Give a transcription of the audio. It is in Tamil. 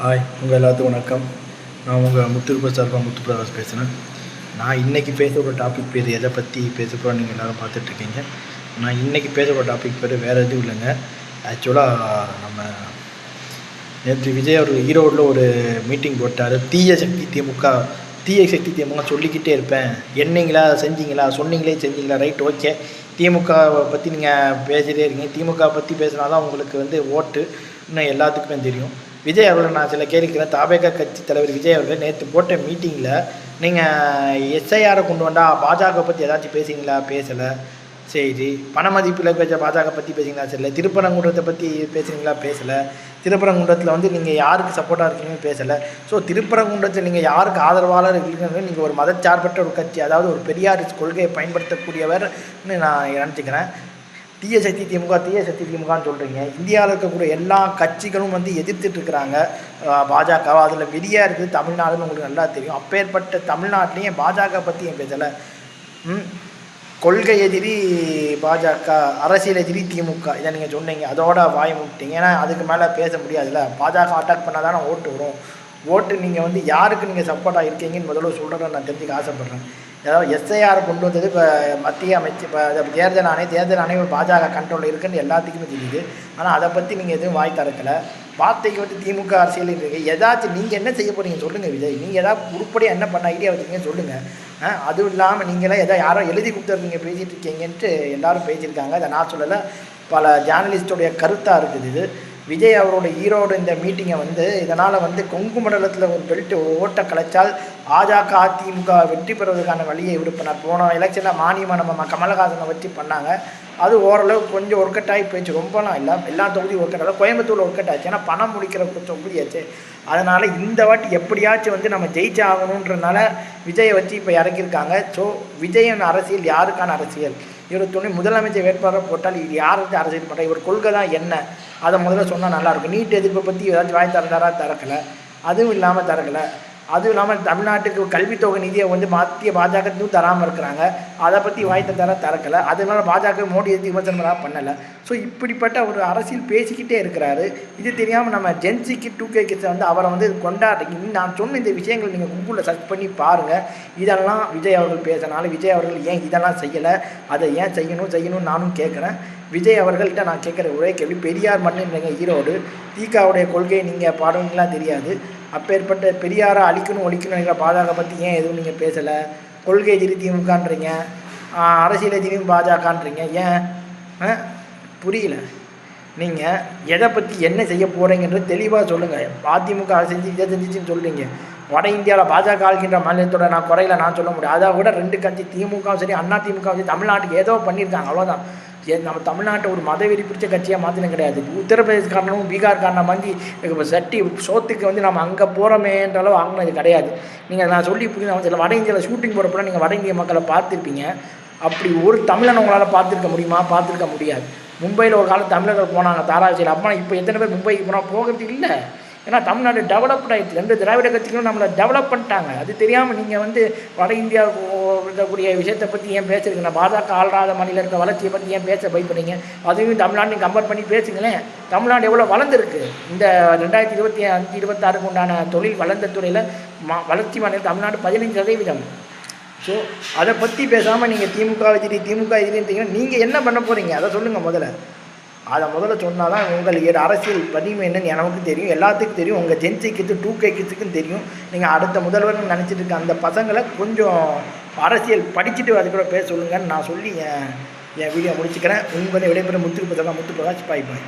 ஹாய் உங்கள் எல்லாத்துக்கும் வணக்கம். நான் உங்கள் முத்துருப்ப சார்பாக முத்து பேசுகிறேன் நான் இன்றைக்கி பேசுகிற டாபிக் பேர் எதை பற்றி பேச போகிறோம் நீங்கள் எல்லோரும் பார்த்துட்ருக்கீங்க. நான் இன்றைக்கி பேசுகிற டாபிக் பேர் வேறு எதுவும் இல்லைங்க. ஆக்சுவலாக நம்ம நேற்று விஜய் அவர் ஈரோடில் ஒரு மீட்டிங் போட்டார். தீய சக்தி திமுக தீய சக்தி திமுக சொல்லிக்கிட்டே இருப்பேன். என்னீங்களா? செஞ்சீங்களா? சொன்னீங்களே செஞ்சீங்களா? ரைட் ஓகே திமுகவை பற்றி நீங்கள் பேசிகிட்டே இருக்கீங்க. திமுக பற்றி பேசினா தான் உங்களுக்கு வந்து ஓட்டு. இன்னும் எல்லாத்துக்குமே தெரியும். விஜய் அவர்கள் நான் சில கேட்கிறேன் தாபேக கட்சி தலைவர் விஜய் அவர்கள் நேற்று போட்ட மீட்டிங்கில் நீங்கள் எஸ்ஐஆரை கொண்டு வந்தால் பாஜக பற்றி ஏதாச்சும் பேசுங்களா பேசலை. சரி. பண மதிப்பில் பேச பாஜக பற்றி பேசுங்களா சரி திருப்பரங்குன்றத்தை பற்றி பேசுகிறீங்களா பேசலை. திருப்பரங்குன்றத்தில் வந்து நீங்கள் யாருக்கு சப்போர்ட்டாக இருக்கீங்கன்னு பேசலை. ஸோ திருப்பரங்குன்றத்தில் நீங்கள் யாருக்கு ஆதரவாளர் இருக்கீங்கன்னு நீங்கள் ஒரு மதச்சார்பற்ற ஒரு கட்சி அதாவது ஒரு பெரியார் கொள்கையை பயன்படுத்தக்கூடியவர்னு நான் நினச்சிக்கிறேன். தீய சக்தி திமுக தீய சக்தி திமுகன்னு சொல்கிறீங்க இந்தியாவில் இருக்கக்கூடிய எல்லா கட்சிகளும் வந்து எதிர்த்துட்டு இருக்கிறாங்க. பாஜக. அதில் வெளியாக இருக்குது தமிழ்நாடுன்னு உங்களுக்கு நல்லா தெரியும். அப்பேற்பட்ட தமிழ்நாட்டிலையும் பாஜக பற்றி என் பேசலை? கொள்கை எதிரி பாஜக அரசியல் எதிரி திமுக. இதை நீங்கள் சொன்னீங்க. அதோட வாய முட்டிங்க ஏன்னா அதுக்கு மேலே பேச முடியாதுல்ல. பாஜக அட்டாக் பண்ணால் தானே ஓட்டு வரும். ஓட்டு நீங்கள் வந்து யாருக்கு நீங்கள் சப்போர்ட்டாக இருக்கீங்கன்னு முதல்ல சொல்கிறத நான் தெரிஞ்சுக்க ஆசைப்பட்றேன். ஏதாவது எஸ்ஐஆர் கொண்டு வந்தது இப்போ மத்திய அமைச்சு இப்போ தேர்தல் ஆணையம் தேர்தல் ஆணையம் பாஜக கண்ட்ரோலில் இருக்குன்னு எல்லாத்துக்குமே தெரியுது. ஆனால் அதை பற்றி நீங்கள் எதுவும் வாய் திறக்கலை. வார்த்தைக்கு வந்து திமுக அரசியல் இருக்கு. ஏதாச்சும் நீங்கள் என்ன செய்ய போகிறீங்க சொல்லுங்கள் விஜய். நீங்கள் ஏதாவது உருப்படியாக என்ன பண்ண ஐடியா வச்சுருக்கீங்கன்னு சொல்லுங்கள் அதுவும் இல்லாமல் நீங்களாம் எதாவது யாரோ எழுதி கொடுத்துருக்கீங்க பேசிகிட்டு இருக்கீங்கன்ட்டு எல்லோரும் பேசியிருக்காங்க. அதை நான் சொல்லலை. பல ஜேர்னலிஸ்டோடைய கருத்தாக இருக்குது இது. விஜய் அவரோட ஈரோடு இந்த மீட்டிங்கை வந்து இதனால் வந்து கொங்கு மண்டலத்தில் ஒரு பெல்ட் ஓட்டை கலைச்சால் பாஜக அதிமுக வெற்றி பெறுவதற்கான வழியை விடுப்பினார் போன எலெக்ஷனில் மானியமாக நம்ம கமலஹாசனை வச்சு பண்ணாங்க. அது ஓரளவு கொஞ்சம் ஒர்க் அவுட் ஆகி போயிடுச்சு ரொம்பலாம் இல்லை. எல்லா தொகுதியும் ஒர்க் அவுட் கோயம்புத்தூரில் ஒர்க் அவுட் ஆச்சு ஏன்னா பணம் முடிக்கிற தொகுதியாச்சு. அதனால் இந்த வாட்டி எப்படியாச்சும் வந்து நம்ம ஜெயிச்சு ஆகணுன்றதுனால விஜயை வச்சு இப்போ இறக்கியிருக்காங்க. ஸோ விஜயன் அரசியல் யாருக்கான அரசியல்? இவர் முதலமைச்சர் வேட்பாளர் போட்டால் இது யாருக்கு அரசியல் பண்ணுறா இவர் கொள்கை தான் என்ன? அதை முதல்ல சொன்னால் நல்லாயிருக்கும் நீட் எதிர்ப்பை பற்றி ஏதாச்சும் வாய் திறந்தாரா? திறக்கலை. அதுவும் இல்லாமல் திறக்கலை. அதுவும் இல்லாமல் தமிழ்நாட்டுக்கு கல்வித்தொகை நிதியை வந்து மத்திய பாஜகத்தையும் தராமல் இருக்கிறாங்க. அதை பற்றி வாய்த்த தர திறக்கலை. அதனால பாஜக மோடி எதிர்த்து பண்ணலை. ஸோ இப்படிப்பட்ட ஒரு அரசியல் பேசிக்கிட்டே இருக்கிறாரு. இது தெரியாமல் நம்ம ஜென்சிக்கு டூ கே கிட்ஸை வந்து அவரை வந்து கொண்டாடுறீங்க. நான் சொன்ன இந்த விஷயங்கள் நீங்கள் கூகுளில் சர்ச் பண்ணி பாருங்கள் இதெல்லாம் விஜய் அவர்கள் பேசினாலும் விஜய் அவர்கள் ஏன் இதெல்லாம் செய்யலை? அதை ஏன் செய்யணும் செய்யணும்னு நானும் கேட்குறேன். விஜய் அவர்கள்ட்ட நான் கேட்குற ஒரே கேள்வி பெரியார் மண்ணுன்றீங்க ஈரோடு தீகாவுடைய கொள்கையை நீங்கள் பாடுவீங்களா? தெரியாது. அப்பேற்பட்ட பெரியாரை அழிக்கணும் ஒழிக்கணுங்கிற பாஜக பற்றி ஏன் எதுவும் நீங்கள் பேசலை? கொள்கை எதிரி திமுகன்றீங்க. அரசியலை எதிரியும் பாஜகன்றீங்க. ஏன்? புரியல. நீங்கள் எதை பற்றி என்ன செய்ய போகிறீங்கன்றது தெளிவாக சொல்லுங்கள் அதிமுக அதை செஞ்சு இதை செஞ்சிச்சின்னு சொல்கிறீங்க வட இந்தியாவில் பாஜக ஆளுகின்ற மாநிலத்தோட நான் குறையில நான் சொல்ல முடியும். அதை விட ரெண்டு கட்சி திமுகவும் சரி அண்ணா திமுகவும் சரி தமிழ்நாட்டுக்கு ஏதோ பண்ணியிருக்காங்க. அவ்வளோதான் நம்ம தமிழ்நாட்டை ஒரு மத வெறி பிடிச்ச கட்சியாக மாற்றின கிடையாது. உத்தரப்பிரதேசக்காரனும் பீகார்காரனை வந்து இப்போ சட்டி சோத்துக்கு வந்து நம்ம அங்கே போகிறோமேன்ற அளவு வாங்கினது கிடையாது. நீங்கள் நான் சொல்லி புரியுது சில வட இந்தியாவில் ஷூட்டிங் போகிறப்ப நீங்கள் வட இந்திய மக்களை பார்த்துருப்பீங்க. அப்படி ஒரு தமிழனை உங்களால் பார்த்துருக்க முடியுமா? பார்த்துருக்க முடியாது. மும்பையில் ஒரு காலம் தமிழர்கள் போனாங்க தாராசியில் அப்போ இப்போ எத்தனை பேர் மும்பைக்கு போனால் போகிறது இல்லை. ஏன்னா தமிழ்நாடு டெவலப்ட் ஆகிடுச்சு ரெண்டு திராவிட கட்சிகளும் நம்மளை டெவலப் பண்ணிட்டாங்க. அது தெரியாமல் நீங்கள் வந்து வட இந்தியா இருக்கக்கூடிய விஷயத்தை பற்றி ஏன் பேசுறீங்க? பாஜக ஆள்றாத மாநில இருக்க வளர்ச்சியை பற்றி ஏன் பேச பயப்படுறீங்க? அதுவும் தமிழ்நாட்டையும் கம்பேர் பண்ணி பேசுங்களேன். தமிழ்நாடு எவ்வளோ வளர்ந்துருக்கு? இந்த ரெண்டாயிரத்தி இருபத்தி அஞ்சு இருபத்தாறுக்கு உண்டான தொழில் வளர்ந்த துறையில் மா வளர்ச்சி மாநிலம் தமிழ்நாடு பதினைஞ்சு சதவீதம். ஸோ அதை பற்றி பேசாமல் நீங்கள் திமுக எதிரி திமுக எதிரின்னு நீங்கள் என்ன பண்ண போகிறீங்க அதை சொல்லுங்கள் முதல்ல. அதை முதல்ல சொன்னால் தான் உங்களுக்கு அரசியல் பதிவு என்னன்னு எனக்கு தெரியும். எல்லாத்துக்கும் தெரியும். உங்கள் Gen Z kids two K கிட்ஸுக்கும் தெரியும். நீங்கள் அடுத்த முதல்வர்னு நினச்சிட்டு இருக்க அந்த பசங்களை கொஞ்சம் அரசியல் படிச்சுட்டு அதுக்கூட பேச சொல்லுங்கன்னு நான் சொல்லி என் என் வீடியோ முடிச்சுக்கிறேன். உங்களை விடைபெற முத்து பார்த்தா முத்து பிரகாஷ் பாய் பாய்